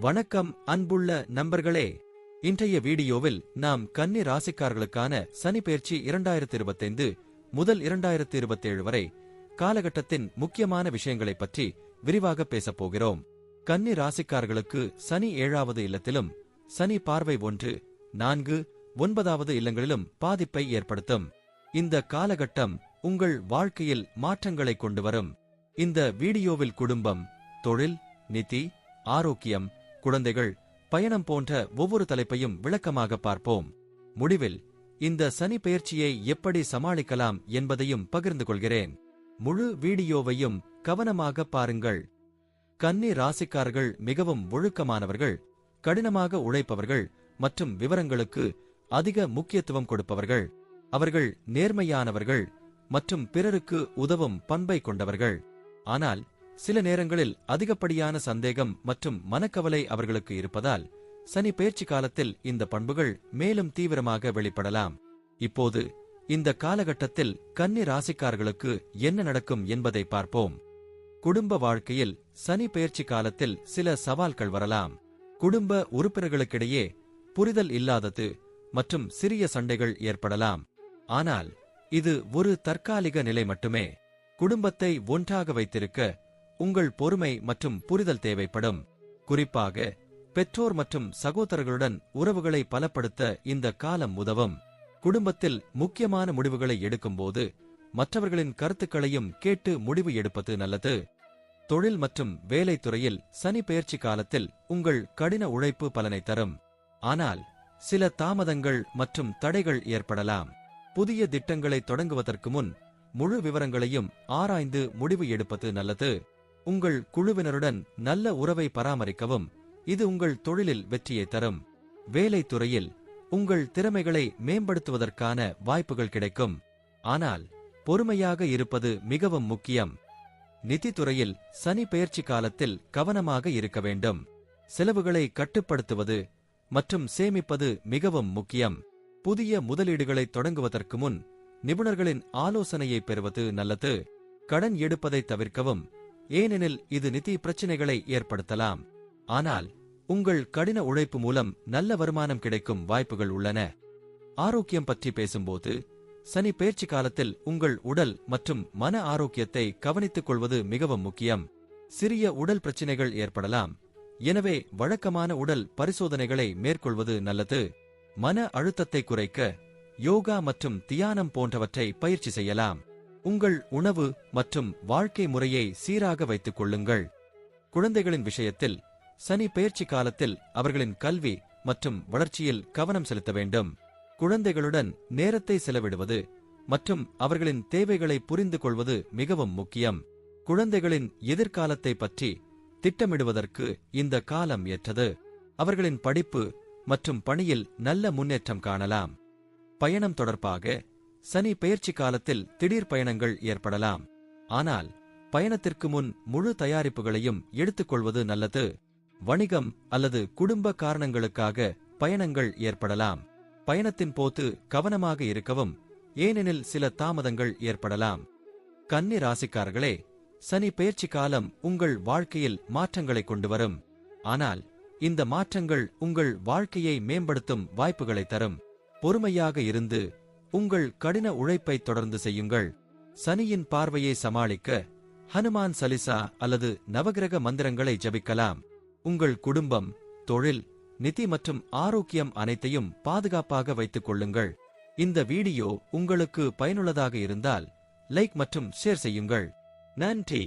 வணக்கம் அன்புள்ள நண்பர்களே. இன்றைய வீடியோவில் நாம் கன்னி ராசிக்காரர்களுக்கான சனி பயிற்சி இரண்டாயிரத்தி இருபத்தைந்து முதல் இரண்டாயிரத்தி இருபத்தேழு வரை காலகட்டத்தின் முக்கியமான விஷயங்களைப் பற்றி விரிவாக பேசப் போகிறோம். கன்னி ராசிக்காரர்களுக்கு சனி ஏழாவது இல்லத்திலும் சனி பார்வை ஒன்று நான்கு ஒன்பதாவது இல்லங்களிலும் பாதிப்பை ஏற்படுத்தும். இந்த காலகட்டம் உங்கள் வாழ்க்கையில் மாற்றங்களை கொண்டு வரும். இந்த வீடியோவில் குடும்பம் தொழில் நிதி ஆரோக்கியம் குழந்தைகள் பயணம் போன்ற ஒவ்வொரு தலைப்பையும் விளக்கமாக பார்ப்போம். முடிவில் இந்த சனி பயிற்சியை எப்படி சமாளிக்கலாம் என்பதையும் பகிர்ந்து கொள்கிறேன். முழு வீடியோவையும் கவனமாக பாருங்கள். கன்னி ராசிக்காரர்கள் மிகவும் ஒழுக்கமானவர்கள் கடினமாக உழைப்பவர்கள் மற்றும் விவரங்களுக்கு அதிக முக்கியத்துவம் கொடுப்பவர்கள். அவர்கள் நேர்மையானவர்கள் மற்றும் பிறருக்கு உதவும் பண்பை கொண்டவர்கள். ஆனால் சில நேரங்களில் அதிகப்படியான சந்தேகம் மற்றும் மனக்கவலை அவர்களுக்கு இருப்பதால் சனி பெயர்ச்சி காலத்தில் இந்த பண்புகள் மேலும் தீவிரமாக வெளிப்படலாம். இப்போது இந்த காலகட்டத்தில் கன்னி ராசிக்காரர்களுக்கு என்ன நடக்கும் என்பதை பார்ப்போம். குடும்ப வாழ்க்கையில் சனி பெயர்ச்சி காலத்தில் சில சவால்கள் வரலாம். குடும்ப உறுப்பினர்களுக்கிடையே புரிதல் இல்லாதது மற்றும் சிறிய சண்டைகள் ஏற்படலாம். ஆனால் இது ஒரு தற்காலிக நிலை மட்டுமே. குடும்பத்தை ஒன்றாக வைத்திருக்க உங்கள் பொறுமை மற்றும் புரிதல் தேவைப்படும். குறிப்பாக பெற்றோர் மற்றும் சகோதரர்களுடன் உறவுகளை பலப்படுத்த இந்த காலம் உதவும். குடும்பத்தில் முக்கியமான முடிவுகளை எடுக்கும்போது மற்றவர்களின் கருத்துக்களையும் கேட்டு முடிவு எடுப்பது நல்லது. தொழில் மற்றும் வேலை துறையில் சனி பெயர்ச்சி காலத்தில் உங்கள் கடின உழைப்பு பலனை தரும். ஆனால் சில தாமதங்கள் மற்றும் தடைகள் ஏற்படலாம். புதிய திட்டங்களை தொடங்குவதற்கு முன் முழு விவரங்களையும் ஆராய்ந்து முடிவு எடுப்பது நல்லது. உங்கள் குழுவினருடன் நல்ல உறவை பராமரிக்கவும். இது உங்கள் தொழிலில் வெற்றியை தரும். வேலை துறையில் உங்கள் திறமைகளை மேம்படுத்துவதற்கான வாய்ப்புகள் கிடைக்கும். ஆனால் பொறுமையாக இருப்பது மிகவும் முக்கியம். நிதித்துறையில் சனி பெயர்ச்சி காலத்தில் கவனமாக இருக்க வேண்டும். செலவுகளை கட்டுப்படுத்துவது மற்றும் சேமிப்பது மிகவும் முக்கியம். புதிய முதலீடுகளை தொடங்குவதற்கு முன் நிபுணர்களின் ஆலோசனையை பெறுவது நல்லது. கடன் எடுப்பதை தவிர்க்கவும் ஏனெனில் இது நிதி பிரச்சினைகளை ஏற்படுத்தலாம். ஆனால் உங்கள் கடின உழைப்பு மூலம் நல்ல வருமானம் கிடைக்கும் வாய்ப்புகள் உள்ளன. ஆரோக்கியம் பற்றி பேசும்போது சனி பயிற்சி காலத்தில் உங்கள் உடல் மற்றும் மன ஆரோக்கியத்தை கவனித்துக் கொள்வது மிகவும் முக்கியம். சிறிய உடல் பிரச்சினைகள் ஏற்படலாம். எனவே வழக்கமான உடல் பரிசோதனைகளை மேற்கொள்வது நல்லது. மன அழுத்தத்தை குறைக்க யோகா மற்றும் தியானம் போன்றவற்றை பயிற்சி செய்யலாம். உங்கள் உணவு மற்றும் வாழ்க்கை முறையை சீராக வைத்துக் கொள்ளுங்கள். குழந்தைகளின் விஷயத்தில் சனி பயிற்சி காலத்தில் அவர்களின் கல்வி மற்றும் வளர்ச்சியில் கவனம் செலுத்த வேண்டும். குழந்தைகளுடன் நேரத்தை செலவிடுவது மற்றும் அவர்களின் தேவைகளை புரிந்து கொள்வது மிகவும் முக்கியம். குழந்தைகளின் எதிர்காலத்தை பற்றி திட்டமிடுவதற்கு இந்த காலம் ஏற்றது. அவர்களின் படிப்பு மற்றும் பணியில் நல்ல முன்னேற்றம் காணலாம். பயணம் தொடர்பாக சனி பெயர்ச்சி காலத்தில் திடீர் பயணங்கள் ஏற்படலாம். ஆனால் பயணத்திற்கு முன் முழு தயாரிப்புகளையும் எடுத்துக்கொள்வது நல்லது. வணிகம் அல்லது குடும்ப காரணங்களுக்காக பயணங்கள் ஏற்படலாம். பயணத்தின் போது கவனமாக இருக்கவும் ஏனெனில் சில தாமதங்கள் ஏற்படலாம். கன்னி ராசிக்காரர்களே சனி பெயர்ச்சி காலம் உங்கள் வாழ்க்கையில் மாற்றங்களை கொண்டு வரும். ஆனால் இந்த மாற்றங்கள் உங்கள் வாழ்க்கையை மேம்படுத்தும் வாய்ப்புகளை தரும். பொறுமையாக இருந்து உங்கள் கடின உழைப்பை தொடர்ந்து செய்யுங்கள். சனியின் பார்வையை சமாளிக்க ஹனுமான் சலிசா அல்லது நவகிரக மந்திரங்களை ஜபிக்கலாம். உங்கள் குடும்பம் தொழில் நிதி மற்றும் ஆரோக்கியம் அனைத்தையும் பாதுகாப்பாக வைத்துக் கொள்ளுங்கள். இந்த வீடியோ உங்களுக்கு பயனுள்ளதாக இருந்தால் லைக் மற்றும் ஷேர் செய்யுங்கள். நன்றி!